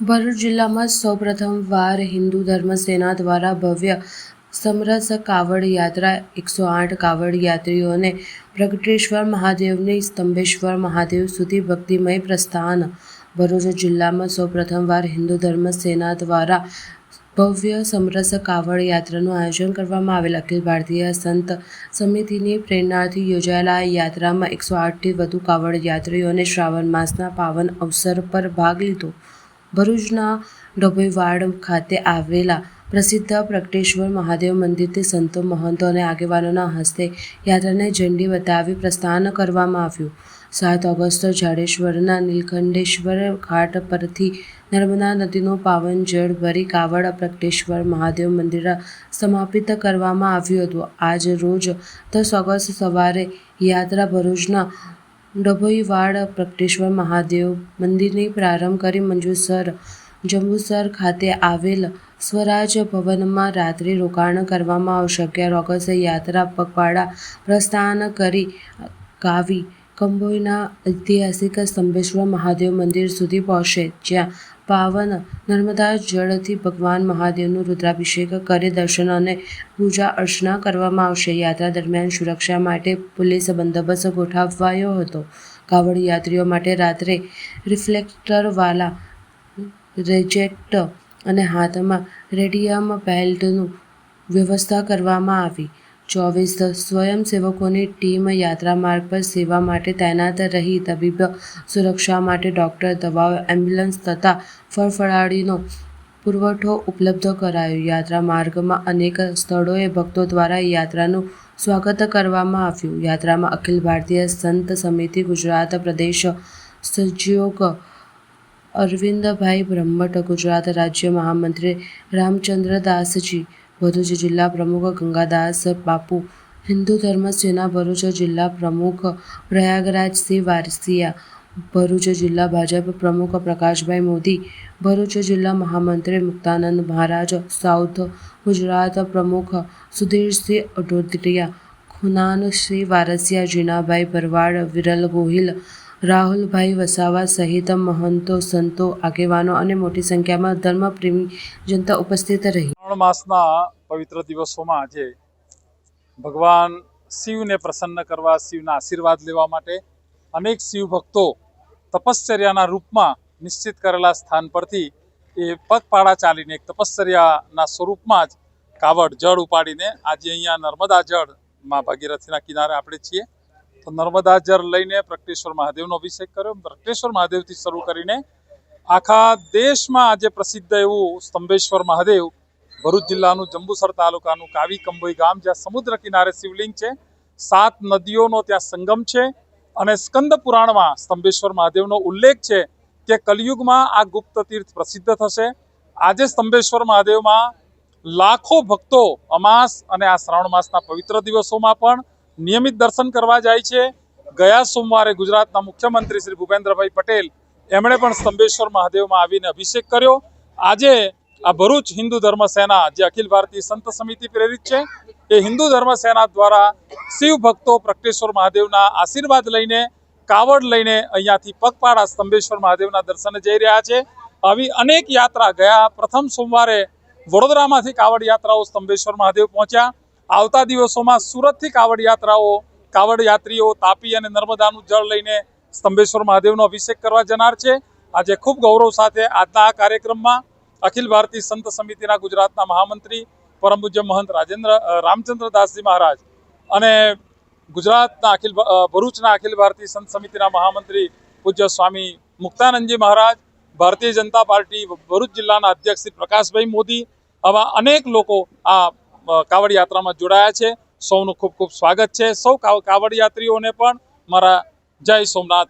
ભરૂચ જિલ્લામાં સૌપ્રથમવાર હિન્દુ ધર્મ સેના દ્વારા ભવ્ય સમરસ કાવડ યાત્રા એકસો આઠ કાવડ યાત્રીઓને પ્રગટેશ્વર મહાદેવની સ્તંભેશ્વર મહાદેવ સુધી ભક્તિમય પ્રસ્થાન. ભરૂચ જિલ્લામાં સૌપ્રથમવાર હિન્દુ ધર્મ સેના દ્વારા ભવ્ય સમરસ કાવડ યાત્રાનું આયોજન કરવામાં આવેલ. અખિલ ભારતીય સંત સમિતિની પ્રેરણાથી યોજાયેલા આ યાત્રામાં એકસો આઠથી વધુ કાવડ યાત્રીઓને શ્રાવણ માસના પાવન અવસર પર ભાગ લીધો. ભરૂચના ડભોઈવાડ ખાતે આવેલા પ્રસિદ્ધ પ્રગટેશ્વર મહાદેવ મંદિરથી સંતો, મહંતો અને આગેવાનોના હસ્તે યાત્રાને ઝંડી બતાવી પ્રસ્થાન કરવામાં આવ્યું. સાત ઓગસ્ટ જાડેશ્વરના નીલકંઠેશ્વર ઘાટ પરથી નર્મદા નદીનું પાવન જળ ભરી કાવડ પ્રગટેશ્વર મહાદેવ મંદિર સમાપિત કરવામાં આવ્યું હતું. આજ રોજ દસ ઓગસ્ટ સવારે યાત્રા ભરૂચના ડભોઈવાડ પ્રગટેશ્વર મહાદેવ મંદિરની પ્રારંભ કરી મંજુસર જંબુસર ખાતે આવેલ સ્વરાજ ભવનમાં રાત્રે રોકાણ કરવામાં આવશે. અગિયાર ઓગસ્ટે યાત્રા પગપાળા પ્રસ્થાન કરી ગાવી કંબોઈના ઐતિહાસિક સ્તંભેશ્વર મહાદેવ મંદિર સુધી પહોંચશે જ્યાં પાવન નર્મદા જળથી ભગવાન મહાદેવનું રુદ્રાભિષેક કરી, દર્શન અને પૂજા અર્ચના કરવામાં આવશે. યાત્રા દરમિયાન સુરક્ષા માટે પોલીસ બંદોબસ્ત ગોઠવાયો હતો. કાવડ યાત્રીઓ માટે રાત્રે રિફ્લેક્ટરવાલા રેજેક્ટ અને હાથમાં રેડિયમ બેલ્ટનું વ્યવસ્થા કરવામાં આવી. ચોવીસ સ્વયંસેવકોની ટીમ યાત્રા માર્ગ પર સેવા માટે તૈનાત રહી. તબીબ સુરક્ષા માટે ડોક્ટર દવાઓ, એમ્બ્યુલન્સ તથા ફળફળાડીનો પુરવઠો ઉપલબ્ધ કરાયો. યાત્રા માર્ગમાં અનેક સ્થળોએ ભક્તો દ્વારા યાત્રાનું સ્વાગત કરવામાં આવ્યું. યાત્રામાં અખિલ ભારતીય સંત સમિતિ, ગુજરાત પ્રદેશ સહયોગ, અરવિંદભાઈ બ્રહ્મટ, ગુજરાત રાજ્ય મહામંત્રી રામચંદ્રદાસજી ભરૂચ જિલ્લા પ્રમુખ ગંગાદાસ બાપુ, હિન્દુ ધર્મ સેના ભરૂચ જિલ્લા પ્રમુખ પ્રયાગરાજસિંહ વારસિયા, ભરૂચ જિલ્લા ભાજપ પ્રમુખ પ્રકાશભાઈ મોદી, ભરૂચ જિલ્લા મહામંત્રી મુક્તાનંદ મહારાજ, સાઉથ ગુજરાત પ્રમુખ સુધીરસિંહ અઢોદરિયા ખુનાનસિંહ વારસિયા, જીનાભાઈ ભરવાડ, વિરલ ગોહિલ, રાહુલભાઈ વસાવા સહિત મહંતો સંતો આગેવાનો અને મોટી સંખ્યામાં ધર્મપ્રેમી જનતા ઉપસ્થિત રહી. શ્રાવણ માસના પવિત્ર દિવસોમાં આજે ભગવાન શિવને પ્રસન્ન કરવા, શિવના આશીર્વાદ લેવા માટે અનેક શિવ ભક્તો તપશ્ચર્યાના રૂપમાં નિશ્ચિત કરેલા સ્થાન પરથી એ પગપાળા ચાલીને એક તપશ્ચર્યાના સ્વરૂપમાં જ કાવડ જળ ઉપાડીને આજે અહીંયા નર્મદા જળમાં ભાગીરથીના કિનારે આપણે છીએ. તો નર્મદા જળ લઈને પ્રકટેશ્વર મહાદેવનો અભિષેક કર્યો. પ્રગટેશ્વર મહાદેવથી શરૂ કરીને આખા દેશમાં આજે પ્રસિદ્ધ એવું સ્તંભેશ્વર મહાદેવ ભરૂચ જિલ્લાનું જંબુસર તાલુકાનું કાવી કંબોઈ ગામ, જ્યાં સમુદ્ર કિનારે શિવલિંગ છે. સાત નદીઓનો ત્યાં સંગમ છે અને સ્કંદ પુરાણમાં સ્તંભેશ્વર મહાદેવનો ઉલ્લેખ છે કે કલયુગમાં આ ગુપ્ત તીર્થ પ્રસિદ્ધ થશે. આજે સ્તંભેશ્વર મહાદેવમાં લાખો ભક્તો અમાસ અને આ શ્રાવણ માસના પવિત્ર દિવસોમાં પણ નિયમિત દર્શન કરવા જાય છે. ગયા સોમવારે ગુજરાતના મુખ્યમંત્રી શ્રી ભૂપેન્દ્રભાઈ પટેલ એમણે પણ સ્તંભેશ્વર મહાદેવમાં આવીને અભિષેક કર્યો. આજે આ ભરૂચ હિન્દુ ધર્મ સેના જે અખિલ ભારતીય સંત સમિતિ પ્રેરિત છે, એ હિન્દુ ધર્મ સેના દ્વારા શિવ ભક્તો પ્રગટેશ્વર મહાદેવના આશીર્વાદ લઈને, કાવડ લઈને અહીંયાથી પગપાળા સ્તંભેશ્વર મહાદેવના દર્શને જઈ રહ્યા છે. આવી અનેક યાત્રા ગયા. પ્રથમ સોમવારે વડોદરામાંથી કાવડ યાત્રાઓ સ્તંભેશ્વર મહાદેવ પહોંચ્યા. આવતા દિવસોમાં સુરતથી કાવડ યાત્રાઓ, કાવડ યાત્રીઓ તાપી અને નર્મદાનું જળ લઈને સ્તંભેશ્વર મહાદેવનો અભિષેક કરવા જનાર છે. આજે ખૂબ ગૌરવ સાથે આજના આ કાર્યક્રમમાં અખિલ ભારતીય સંત સમિતિના ગુજરાતના મહામંત્રી પરમ મહંત રાજેન્દ્ર રામચંદ્ર દાસજી મહારાજ અને ગુજરાતના અખિલ ભરૂચના અખિલ ભારતીય સંત સમિતિના મહામંત્રી પૂજ્ય સ્વામી મુક્તાનંદજી મહારાજ, ભારતીય જનતા પાર્ટી ભરૂચ જિલ્લાના અધ્યક્ષ શ્રી પ્રકાશભાઈ મોદી આવા અનેક લોકો આ કાવડ યાત્રામાં જોડાયા છે. સૌનું ખૂબ ખૂબ સ્વાગત છે. સૌ કાવ- કાવડ યાત્રીઓને પણ મારા જય સોમનાથ.